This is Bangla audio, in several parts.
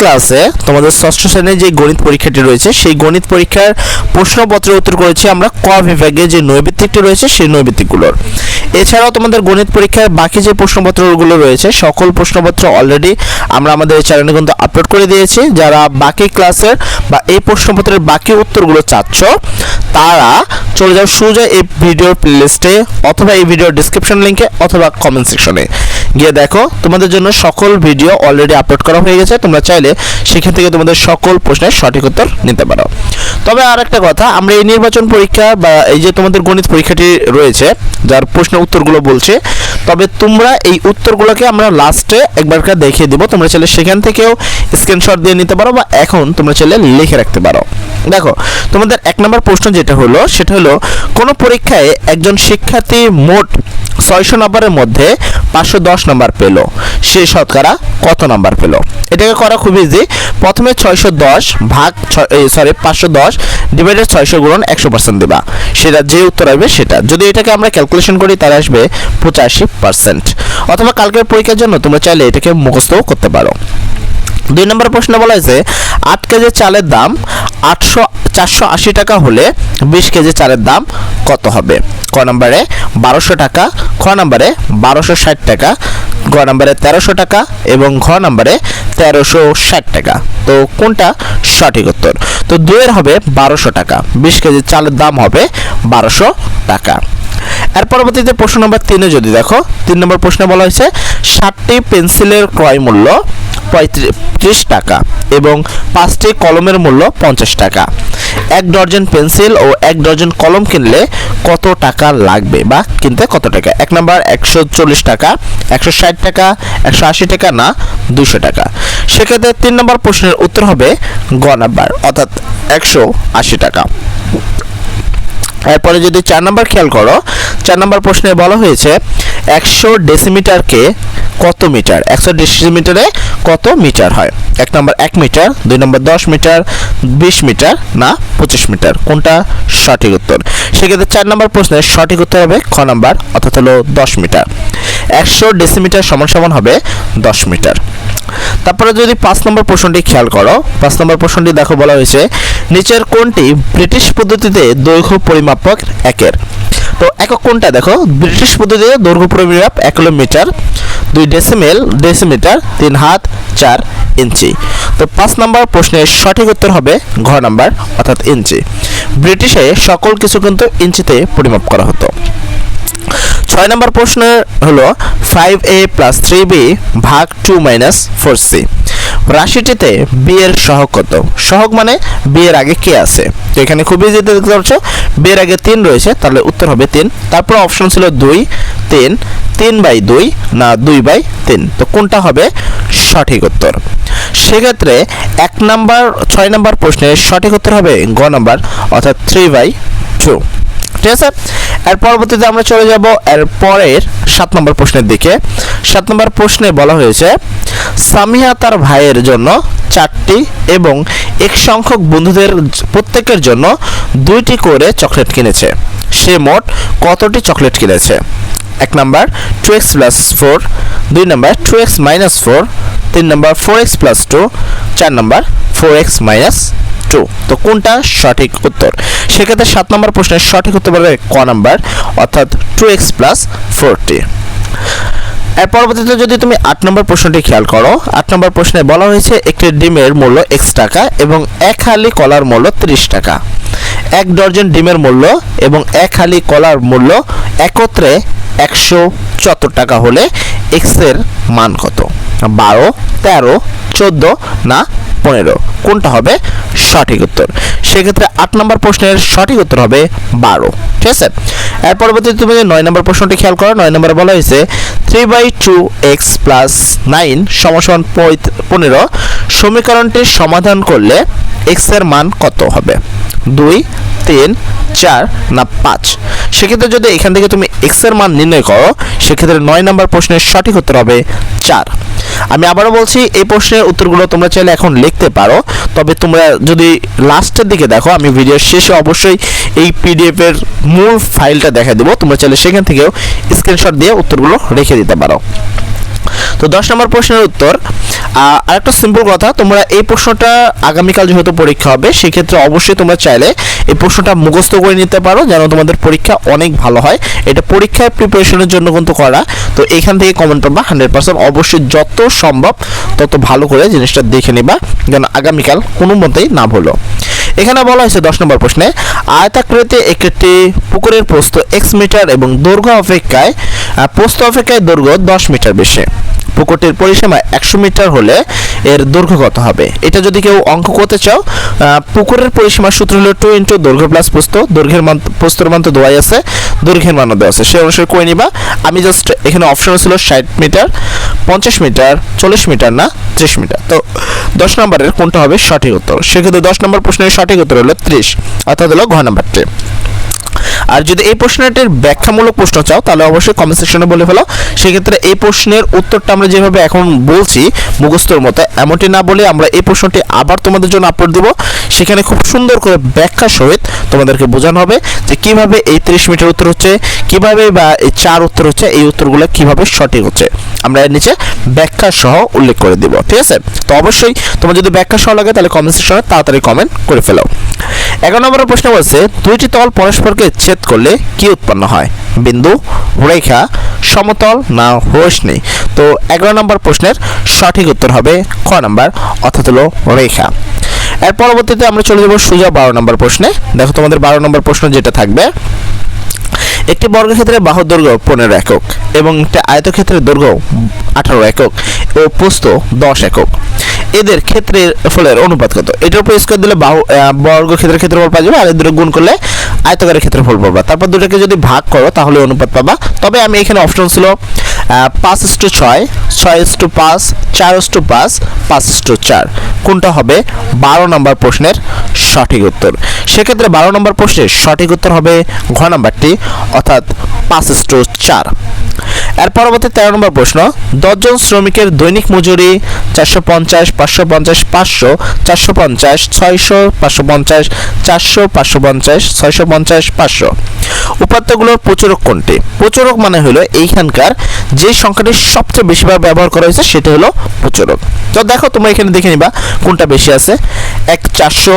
ক্লাসে তোমাদের ষষ্ঠ শ্রেণির যে গণিত পরীক্ষাটি রয়েছে, সেই গণিত পরীক্ষার প্রশ্নপত্রের উত্তর করেছি আমরা ক বিভাগে যে নৈবিত্তিকটি রয়েছে, সেই নৈবিত্তিকগুলোর। এছাড়াও তোমাদের গণিত পরীক্ষার বাকি যে প্রশ্নপত্রগুলো রয়েছে, সকল প্রশ্নপত্র অলরেডি আমরা আমাদের এই চ্যানেলে কিন্তু আপলোড করে দিয়েছি। যারা বাকি ক্লাসের বা এই প্রশ্নপত্রের বাকি উত্তরগুলো চাচ্ছ, তারা চলে যাও সোজা এই ভিডিওর প্লেলিস্টে অথবা এই ভিডিওর ডিসক্রিপশন লিঙ্কে অথবা কমেন্ট সেকশনে গিয়ে দেখো, তোমাদের জন্য সকল ভিডিও অলরেডি আপলোড করা হয়ে গেছে। তোমরা চাইলে সেখান থেকে তোমাদের সকল প্রশ্নের সঠিক উত্তর নিতে পারো। তবে আর একটা কথা, আমরা এই নির্বাচন পরীক্ষা বা এই যে তোমাদের গণিত পরীক্ষাটি রয়েছে, যার প্রশ্ন উত্তরগুলো বলছে, তবে তোমরা এই উত্তরগুলোকে আমরা লাস্টে একবারকার দেখিয়ে দেবো। তোমরা চাইলে সেখান থেকেও স্ক্রিনশট দিয়ে নিতে পারো বা এখন তোমরা চাইলে লিখে রাখতে পারো। দেখো, তোমাদের এক নম্বর প্রশ্ন যেটা হলো, সেটা হলো, কোনো পরীক্ষায় একজন শিক্ষার্থী মোট ছয়শো নম্বরের মধ্যে পাঁচশো দশ নম্বর পেল। সে শতকরা কত নাম্বার পেল? এটাকে করা খুব ইজি প্রথমে ছয়শো দশ ভাগ সরি পাঁচশো দশ ডিভাইডেড ছয়শো গুণন একশো পার্সেন্ট দেবা। সেটা যে উত্তর আসবে সেটা। যদি এটাকে আমরা ক্যালকুলেশন করি, তাহলে আসবে পঁচাশি পার্সেন্ট অথবা কালকের পরীক্ষার জন্য তোমরা চাইলে এটাকে মুখস্থও করতে পারো। দুই নম্বর প্রশ্ন বলা হয়েছে, আট কেজি চালের দাম আটশো, চারশো আশি টাকা হলে বিশ কেজি চালের দাম কত হবে? ক নম্বরে বারোশো টাকা, খ নম্বরে বারোশো ষাট টাকা, গ নম্বরে তেরোশো টাকা এবং ঘ নম্বরে তেরোশো ষাট টাকা। তো কোনটা সঠিক উত্তর? তো দুয়ের হবে বারোশো টাকা, বিশ কেজি চালের দাম হবে বারোশো টাকা। এর পরবর্তীতে প্রশ্ন নম্বর তিনে যদি দেখো, তিন নম্বর প্রশ্নে বলা হয়েছে, ষাটটি পেন্সিলের ক্রয় মূল্য পঁয়ত্রিশ টাকা এবং পাঁচটি কলমের মূল্য পঞ্চাশ টাকা। এক ডজন পেন্সিল ও এক ডজন কলম কিনলে কত টাকা লাগবে বা কিনতে কত টাকা? এক নম্বর, একশো চল্লিশ টাকা, একশো ষাট টাকা, একশো আশি টাকা না দুশো টাকা? সেক্ষেত্রে তিন নম্বর প্রশ্নের উত্তর হবে গ নাম্বার, অর্থাৎ একশো আশি টাকা। এরপরে যদি চার নম্বর খেয়াল করো, চার নম্বর প্রশ্নে বলা হয়েছে একশো ডেসিমিটারকে কত মিটার? একশো ডেসিমিটারে কত মিটার হয়? এক নম্বর এক মিটার, দুই নম্বর দশ মিটার, বিশ মিটার না পঁচিশ মিটার? কোনটা সঠিক উত্তর? সেক্ষেত্রে চার নম্বর প্রশ্নের সঠিক উত্তর হবে খ নম্বর, অর্থাৎ হলো দশ মিটার। একশো ডেসিমিটার সমান সমান হবে দশ মিটার। তারপরে যদি পাঁচ নম্বর প্রশ্নটি খেয়াল করো, পাঁচ নম্বর প্রশ্নটি দেখো বলা হয়েছে, নিচের কোনটি ব্রিটিশ পদ্ধতিতে দৈর্ঘ্য পরিমাপক একের। তো একক কোনটা দেখো, ব্রিটিশ পদ্ধতিতে দৈর্ঘ্য পরিমাপ এক কিলোমিটার, দুই ডেসিমেল, ডেসিমিটার, তিন হাত, চার ইঞ্চি। তো পাঁচ নম্বর প্রশ্নের সঠিক উত্তর হবে ঘ নাম্বার, অর্থাৎ ইঞ্চি। ব্রিটিশে সকল কিছু কিন্তু ইঞ্চিতে পরিমাপ করা হতো। ছয় নম্বর প্রশ্ন হলো five a plus three b ভাগ টু মাইনাস ফোর সি রাশিটিতে বি এর সহগ কত? সহগ মানে বি এর আগে কে আছে? তো এখানে খুবই যেতে দেখতে পাচ্ছ বি এর আগে তিন রয়েছে, তাহলে উত্তর হবে তিন। তারপর অপশন ছিল দুই, তিন তিন বাই দুই, না দুই বাই তিন। তো কোনটা হবে? সঠিক উত্তর। সেক্ষেত্রে এক নাম্বার, ছয় নাম্বার প্রশ্নের সঠিক উত্তর হবে গ নাম্বার, অর্থাৎ থ্রি বাই টু ঠিক আছে? এর পরবর্তীতে আমরা চলে যাব এর পরের সাত নম্বর প্রশ্নের দিকে। সাত নম্বর প্রশ্নে বলা হয়েছে সামিয়া তার ভাইয়ের জন্য চারটি এবং এক সংখ্যক বন্ধুদের প্রত্যেকের জন্য দুইটি করে চকলেট কিনেছে। সে মোট কতটি চকলেট কিনেছে? এক number, two x plus four. দুই number, two x minus four. তিন number, four x plus two. চার number, four x minus two. তো কোনটা? সঠিক উত্তর। সেক্ষেত্রে সাত নম্বর প্রশ্নের সঠিক উত্তর হবে ক নাম্বার, অর্থাৎ টু এক্স প্লাস ফোরটি এর পরবর্তীতে যদি তুমি আট নম্বর প্রশ্নটি খেয়াল করো, আট নম্বর প্রশ্নে বলা হয়েছে একটি ডিমের মূল্য এক্স টাকা এবং এক হালি কলার মূল্য ত্রিশ টাকা। এক ডজন ডিমের মূল্য এবং এক হালি কলার মূল্য একত্রে একশো চুয়াত্তর টাকা হলে এক্সের মান কত? বারো, তেরো, চোদ্দ না পনেরো। কোনটা হবে সঠিক উত্তর? সেক্ষেত্রে আট নম্বর প্রশ্নের সঠিক উত্তর হবে বারো। ঠিক আছে? এর পরবর্তীতে তুমি যে নয় নম্বর প্রশ্নটি খেয়াল করো, নয় নম্বরে বলা হয়েছে three by two x plus nine সমান পনেরো। সমীকরণটির সমাধান করলে এক্সের মান কত হবে? দুই, তিন, চার না পাঁচ? সেক্ষেত্রে যদি এখান থেকে তুমি এক্সের মান নির্ণয় করো, সেক্ষেত্রে নয় নম্বর প্রশ্নের সঠিক উত্তর হবে চার। আমি আবারও বলছি, এই প্রশ্নের উত্তরগুলো তোমরা চাইলে এখন লিখতে পারো। তবে তোমরা যদি লাস্টের দিকে দেখো, আমি ভিডিওর শেষে অবশ্যই এই পিডিএফ এর মূল ফাইলটা দেখা দেবো। তোমরা চাইলে সেখান থেকেও স্ক্রিনশট দিয়ে উত্তরগুলো রেখে দিতে পারো। তো দশ নম্বর প্রশ্নের উত্তর আরেকটা সিম্পল কথা, তোমরা এই প্রশ্নটা আগামীকাল যেহেতু পরীক্ষা হবে, সেক্ষেত্রে অবশ্যই তোমরা চাইলে এই প্রশ্নটা মুখস্থ করে নিতে পারো যেন তোমাদের পরীক্ষা অনেক ভালো হয়। এটা পরীক্ষার প্রিপারেশনের জন্য কিন্তু করা, তো এখান থেকে কমেন্ট করবা হান্ড্রেড পার্সেন্ট অবশ্যই যত সম্ভব তত ভালো করে জিনিসটা দেখে নিবা যেন আগামীকাল কোনো মতেই না ভুলো। এখানে বলা হয়েছে দশ নম্বর প্রশ্নে আয়তাকৃতি একটি পুকুরের প্রস্থ এক্স মিটার এবং দৈর্ঘ্য অপেক্ষায় প্রস্থ অপেক্ষায় দৈর্ঘ্য দশ মিটার বেশি। পুকুরটির পরিসীমা একশো মিটার হলে এর দৈর্ঘ্য কত হবে? এটা যদি কেউ অঙ্ক করতে চাও পুকুরের পরিসীমার সূত্র হলো টু ইন্টু দৈর্ঘ্য প্লাস প্রস্থ। দৈর্ঘ্যের মান প্রস্তর মান তো দোয়াই আছে, দৈর্ঘ্যের মানও দেওয়া আছে। সেই অনুসারে করে নিবা? আমি জাস্ট এখানে অপশন ছিল ষাট মিটার, পঞ্চাশ মিটার, চল্লিশ মিটার না, ত্রিশ মিটার। তো দশ নম্বরের কোনটা হবে সঠিক উত্তর? সেক্ষেত্রে দশ নম্বর প্রশ্নের সঠিক উত্তর হলো ত্রিশ, অর্থাৎ হলো ঘ নাম্বারটি। আর যদি এই প্রশ্নটির ব্যাখ্যামূলক প্রশ্ন চাও, তাহলে অবশ্যই কমেন্ট সেকশনে বলে ফেলো। সেক্ষেত্রে এই প্রশ্নের উত্তরটা আমরা যেভাবে এখন বলছি, মুখস্থর মতো, এমনটি না বলে আমরা এই প্রশ্নটি আবার তোমাদের জন্য আপলোড দিব। সেখানে খুব সুন্দর করে ব্যাখ্যা সহিত তোমাদেরকে বোঝানো হবে যে কীভাবে এই তিরিশ মিটার উত্তর হচ্ছে, কীভাবে বা এই চার উত্তর হচ্ছে, এই উত্তরগুলো কীভাবে সঠিক হচ্ছে। আমরা এর নিচে ব্যাখ্যা সহ উল্লেখ করে দিব, ঠিক আছে? তো অবশ্যই তোমার যদি ব্যাখ্যা সহ লাগে, তাহলে কমেন্ট সেকশনে তাড়াতাড়ি কমেন্ট করে ফেলো। এগারো নম্বরের প্রশ্ন বলছে, দুইটি তল পরস্পরকে ছেদ করলে কি উৎপন্ন হয়? বিন্দু, রেখা, সমতল না রোশনি তো এগারো নম্বর প্রশ্নের সঠিক উত্তর হবে খ নাম্বার অর্থাৎ হলো রেখা। এর পরবর্তীতে আমরা চলে যাব সোজা বারো নম্বর প্রশ্নে। দেখো তোমাদের বারো নম্বর প্রশ্ন যেটা থাকবে। একটি বর্গক্ষেত্রের বাহুর দৈর্ঘ্য পনেরো একক এবং একটি আয়তক্ষেত্রের দৈর্ঘ্য আঠারো একক ও প্রস্থ দশ একক। এদের ক্ষেত্রের ফলের অনুপাত কত? এটার উপর স্কোয়ার দিলে বাহু বর্গক্ষেত্রের ক্ষেত্রফল পাওয়া যাবে, আর এদের গুণ করলে আয়তকারের ক্ষেত্রফল পাবা। তারপর দুটোকে যদি ভাগ করো, তাহলে অনুপাত পাবা। তবে আমি এখানে অপশন ছিল পাঁচ পাঁচ টু ছয় ছয় ইস্টু পাঁচ, চার ইস্টু পাঁচ পাঁচ টু চার। কোনটা হবে? বারো নম্বর প্রশ্নের সঠিক উত্তর। সেক্ষেত্রে বারো নম্বর প্রশ্নের সঠিক উত্তর হবে ঘ নাম্বারটি, অর্থাৎ পাঁচ টু চার। এর পরবর্তী তেরো নম্বর প্রশ্ন, দশজন শ্রমিকের দৈনিক মজুরি চারশো পঞ্চাশ, পাঁচশো পঞ্চাশ, পাঁচশো চারশো পঞ্চাশ ছয়শো, পাঁচশো পঞ্চাশ, চারশো, পাঁচশো পঞ্চাশ, ছয়শো পঞ্চাশ, পাঁচশো। উপাত্তগুলোর প্রচুরক কোনটি? প্রচুরক মানে হলো এইখানকার যে সংখ্যাটি সবচেয়ে বেশিবার ব্যবহার করা হয়েছে সেটা হলো প্রচুরক। তো দেখো, তোমরা এখানে দেখে নিবা কোনটা বেশি আছে। এক চারশো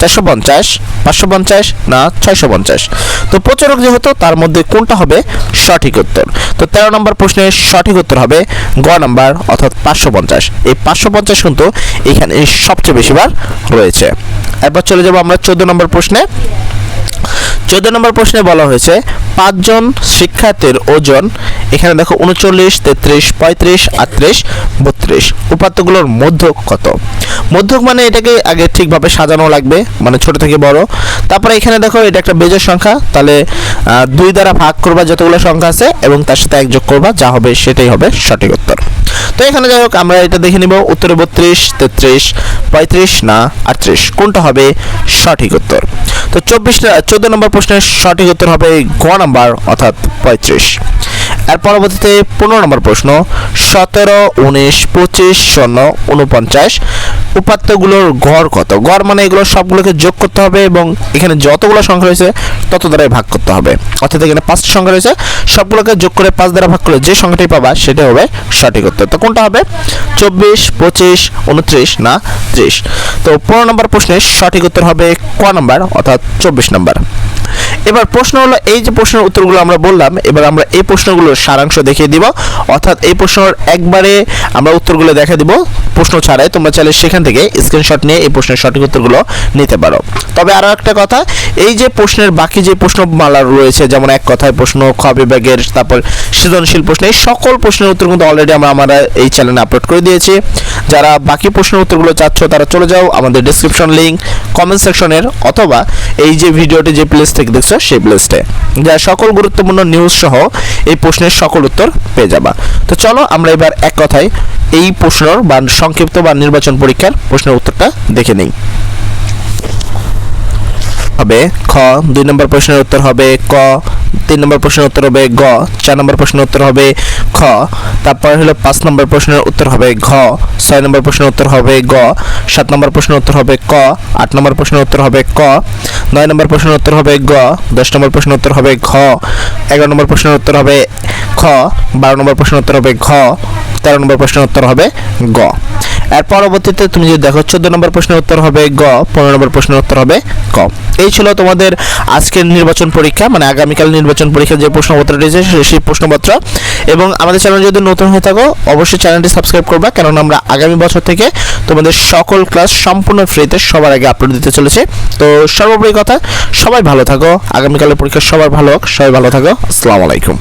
চারশো পঞ্চাশ, পাঁচশো পঞ্চাশ না, ছয়শো পঞ্চাশ। তো প্রচারক যেহেতু তার মধ্যে কোনটা হবে? সঠিক উত্তর। তো তেরো নম্বর প্রশ্নের সঠিক উত্তর হবে গ নাম্বার, অর্থাৎ পাঁচশো পঞ্চাশ। এই পাঁচশো পঞ্চাশ কিন্তু এখানে সবচেয়ে বেশিবার রয়েছে। এরপর চলে যাব আমরা চোদ্দ নম্বর প্রশ্নে। চোদ্দ নম্বর প্রশ্নে বলা হয়েছে, পাঁচজন শিক্ষার্থীর ওজন, এখানে দেখো উনচল্লিশ, তেত্রিশ, পঁয়ত্রিশ, আটত্রিশ, বত্রিশ। উপাত্তগুলোর মধ্যক কত? মধ্যক মানে এটাকে আগে ঠিকভাবে সাজানো লাগবে মানে ছোট থেকে বড়। তারপরে এখানে দেখো এটা একটা বেজের সংখ্যা, তাহলে দুই দ্বারা ভাগ করবা যতগুলো সংখ্যা আছে এবং তার সাথে এক যোগ করবা, যা হবে সেটাই হবে সঠিক উত্তর। তো এখানে যাই হোক, আমরা এটা দেখে নিব, উত্তরে বত্রিশ, তেত্রিশ, পঁয়ত্রিশ না আটত্রিশ। কোনটা হবে সঠিক উত্তর? তো চব্বিশ চোদ্দ নম্বর প্রশ্নের সঠিক উত্তর হবে গ নাম্বার, অর্থাৎ পঁয়ত্রিশ। এর পরবর্তীতে পনেরো নম্বর প্রশ্ন, সতেরো, উনিশ, পঁচিশ, শূন্য উনপঞ্চাশ উপাত্তগুলোর গড় কত? গড় মানে এগুলো সবগুলোকে যোগ করতে হবে এবং এখানে যতগুলো সংখ্যা রয়েছে, তত দ্বারাই ভাগ করতে হবে। অর্থাৎ এখানে পাঁচটি সংখ্যা রয়েছে, সবগুলোকে যোগ করে পাঁচ দ্বারা ভাগ করলে যে সংখ্যাটি পাবা, সেটা হবে সঠিক উত্তর। তো কোনটা হবে? চব্বিশ, পঁচিশ, উনত্রিশ, না ত্রিশ। তো পনেরো নম্বর প্রশ্নের সঠিক উত্তর হবে ক নম্বর, অর্থাৎ চব্বিশ নম্বর। এবার প্রশ্ন হলো, এই যে প্রশ্নের উত্তরগুলো আমরা বললাম, এবার আমরা এই প্রশ্নগুলোর সারাংশ দেখিয়ে দিব। অর্থাৎ এই প্রশ্নের একবারে আমরা উত্তরগুলো দেখা দিব, প্রশ্ন ছাড়াই। তোমরা চাইলে সেখান থেকে স্ক্রিনশট নিয়ে এই প্রশ্নের সঠিক উত্তরগুলো নিতে পারো। তবে আরও একটা কথা, এই যে প্রশ্নের বাকি যে প্রশ্নমালা রয়েছে, যেমন এক কথায় প্রশ্ন, খ বিভাগের, তারপর সৃজনশীল প্রশ্ন, এই সকল প্রশ্নের উত্তর কিন্তু অলরেডি আমরা আমরা এই চ্যানেলে আপলোড করে দিয়েছি। যারা বাকি প্রশ্নের উত্তরগুলো চাচ্ছ, তারা চলে যাও আমাদের ডিসক্রিপশন লিঙ্ক কমেন্ট সেকশনের অথবা এই যে ভিডিওটি যে প্লেস থেকে দেখছ সেই প্লেসটে যা সকল গুরুত্বপূর্ণ নিউজ সহ এই প্রশ্নের সকল উত্তর পেয়ে যাবা। তো চলো আমরা এবার এক কথায় এই প্রশ্নর বা সংক্ষিপ্ত বা নির্বাচন পরীক্ষার প্রশ্নের উত্তরটা দেখে নিই। হবে খ, দুই নম্বর প্রশ্নের উত্তর হবে ক, তিন নম্বর প্রশ্নের উত্তর হবে গ, চার নম্বর প্রশ্নের উত্তর হবে খ, তারপর হলো পাঁচ নম্বর প্রশ্নের উত্তর হবে ঘ, ছয় নম্বর প্রশ্নের উত্তর হবে গ, সাত নম্বর প্রশ্নের উত্তর হবে ক, আট নম্বর প্রশ্নের উত্তর হবে ক নয় নম্বর প্রশ্নের উত্তর হবে গ, দশ নম্বর প্রশ্নের উত্তর হবে ঘ, এগারো নম্বর প্রশ্নের উত্তর হবে খ, বারো নম্বর প্রশ্নের উত্তর হবে ঘ, তেরো নম্বর প্রশ্নের উত্তর হবে গ। এর পরবর্তীতে তুমি যদি দেখো, চোদ্দ নম্বর প্রশ্নের উত্তর হবে গ, পনেরো নম্বর প্রশ্নের উত্তর হবে ক। এই ছিল তোমাদের আজকের নির্বাচন পরীক্ষা মানে আগামীকাল নির্বাচন পরীক্ষার যে প্রশ্নপত্র রয়েছে সেই প্রশ্নপত্র। এবং আমাদের চ্যানেল যদি নতুন হয়ে থাকো, অবশ্যই চ্যানেলটি সাবস্ক্রাইব করবা, কেননা আমরা আগামী বছর থেকে তোমাদের সকল ক্লাস সম্পূর্ণ ফ্রিতে সবার আগে আপলোড দিতে চলেছে। তো সর্বোপরি কথা, সবাই ভালো থাকো, আগামীকালের পরীক্ষা সবার ভালো হোক, সবাই ভালো থাকো, আসসালামু আলাইকুম।